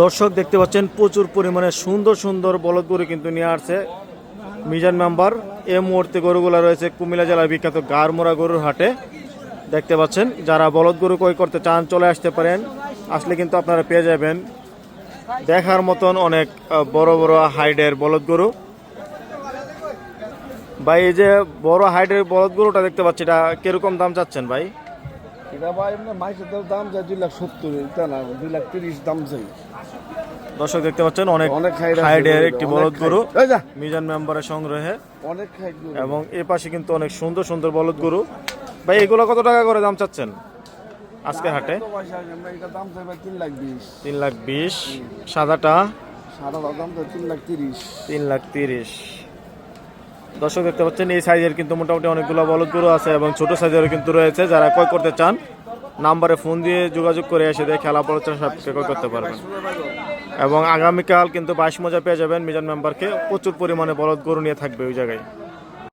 দর্শক দেখতে পাচ্ছেন, প্রচুর পরিমাণে সুন্দর সুন্দর বলদ গরু কিন্তু নিয়ে আসছে। মিজান মেম্বার এ মুহূর্তে গরুগুলো রয়েছে কুমিল্লা জেলার বিখ্যাত গারমোড়া গরুর হাটে। দেখতে পাচ্ছেন, যারা বলদ গরু ক্রয় করতে চান, চলে আসতে পারেন। আসলে কিন্তু আপনারা পেয়ে যাবেন দেখার মতন অনেক বড় বড় হাইডের বলদ গরু। ভাই, এই যে বড় হাইডের বলদ গরুটা দেখতে পাচ্ছি, এটা কীরকম দাম চাচ্ছেন ভাই? এটা ভাই এমনি মাইসের তো দাম যায় দুই লাখ সত্তর তা না দুই লাখ তিরিশ দাম চাই দর্শক দেখতে পাচ্ছেন অনেক অনেক হাইড হাইডের একটি বলদ গরু। মিজান মেম্বারের সংগ্রহে। অনেক এবং এ পাশে কিন্তু অনেক সুন্দর সুন্দর বলদ গরু। ভাই এগুলো কত টাকা করে দাম চাচ্ছেন? আজকে হাটে? এটা তিন লাখ বিশ। তিন লাখ বিশ সাদাটা? সাদা দাম তিন লাখ তিরিশ। তিন লাখ তিরিশ। দর্শক দেখতে পাচ্ছেন, এই সাইজের কিন্তু মোটামুটি অনেকগুলো বলদ গরু আছে এবং ছোট সাইজেরও কিন্তু রয়েছে। যারা ক্রয় করতে চান, নাম্বারে ফোন দিয়ে যোগাযোগ করে এসে দিয়ে খেলা পড়াচ্ছেন সবকে ক্রয় করতে পারবেন। এবং আগামীকাল কিন্তু বাইশ মজা পেয়ে যাবেন মিজান মেম্বারকে। প্রচুর পরিমাণে বলদ গরু নিয়ে থাকবে ওই জায়গায়।